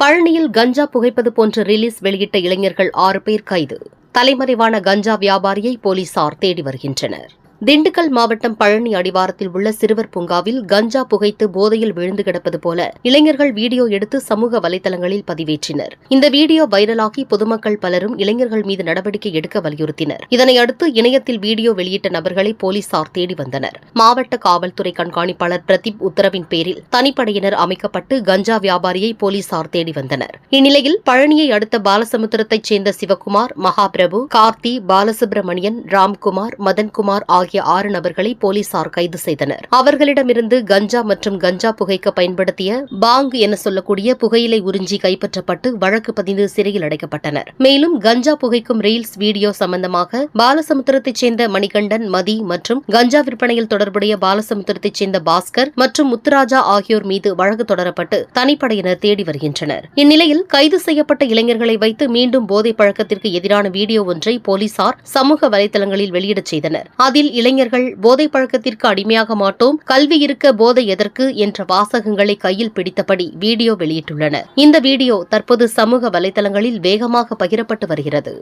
பழனியில் கஞ்சா புகைப்பது போன்ற ரிலீஸ் வெளியிட்ட இளைஞர்கள் ஆறு பேர் கைது. தலைமறைவான கஞ்சா வியாபாரியை போலீசார் தேடி வருகின்றனர். திண்டுக்கல் மாவட்டம் பழனி அடிவாரத்தில் உள்ள சிறுவர் பூங்காவில் கஞ்சா புகைத்து போதையில் விழுந்து கிடப்பது போல இளைஞர்கள் வீடியோ எடுத்து சமூக வலைதளங்களில் பதிவேற்றினர். இந்த வீடியோ வைரலாகி பொதுமக்கள் பலரும் இளைஞர்கள் மீது நடவடிக்கை எடுக்க வலியுறுத்தினர். இதனையடுத்து இணையத்தில் வீடியோ வெளியிட்ட நபர்களை போலீசார் தேடி வந்தனர். மாவட்ட காவல்துறை கண்காணிப்பாளர் பிரதீப் உத்தரவின் பேரில் தனிப்படையினர் அமைக்கப்பட்டு கஞ்சா வியாபாரியை போலீசார் தேடி வந்தனர். இந்நிலையில் பழனியை அடுத்த பாலசமுத்திரத்தைச் சேர்ந்த சிவகுமார் மகாபிரபு கார்த்தி பாலசுப்ரமணியன் ராம்குமார் மதன்குமார் ஆகிய ஆறு நபர்களை போலீசார் கைது செய்தனர். அவர்களிடமிருந்து கஞ்சா மற்றும் கஞ்சா புகைக்க பயன்படுத்திய பாங் என சொல்லக்கூடிய புகையிலை உறிஞ்சி கைப்பற்றப்பட்டு வழக்கு பதிந்து சிறையில் அடைக்கப்பட்டனர். மேலும் கஞ்சா புகைக்கும் ரீல்ஸ் வீடியோ சம்பந்தமாக பாலசமுத்திரத்தைச் சேர்ந்த மணிகண்டன் மதி மற்றும் கஞ்சா விற்பனையில் தொடர்புடைய பாலசமுத்திரத்தைச் சேர்ந்த பாஸ்கர் மற்றும் முத்துராஜா ஆகியோர் மீது வழக்கு தொடரப்பட்டு தனிப்படையினர் தேடி வருகின்றனர். இந்நிலையில் கைது செய்யப்பட்ட இளைஞர்களை வைத்து மீண்டும் போதை பழக்கத்திற்கு எதிரான வீடியோ ஒன்றை போலீசார் சமூக வலைதளங்களில் வெளியிடச் செய்தனர். அதில் இளைஞர்கள் போதை பழக்கத்திற்கு அடிமையாக மாட்டோம் கல்வி இருக்க போதை எதற்கு என்ற வாசகங்களை கையில் பிடித்தபடி வீடியோ வெளியிட்டுள்ளனர். இந்த வீடியோ தற்போது சமூக வலைதளங்களில் வேகமாக பகிரப்பட்டு வருகிறது.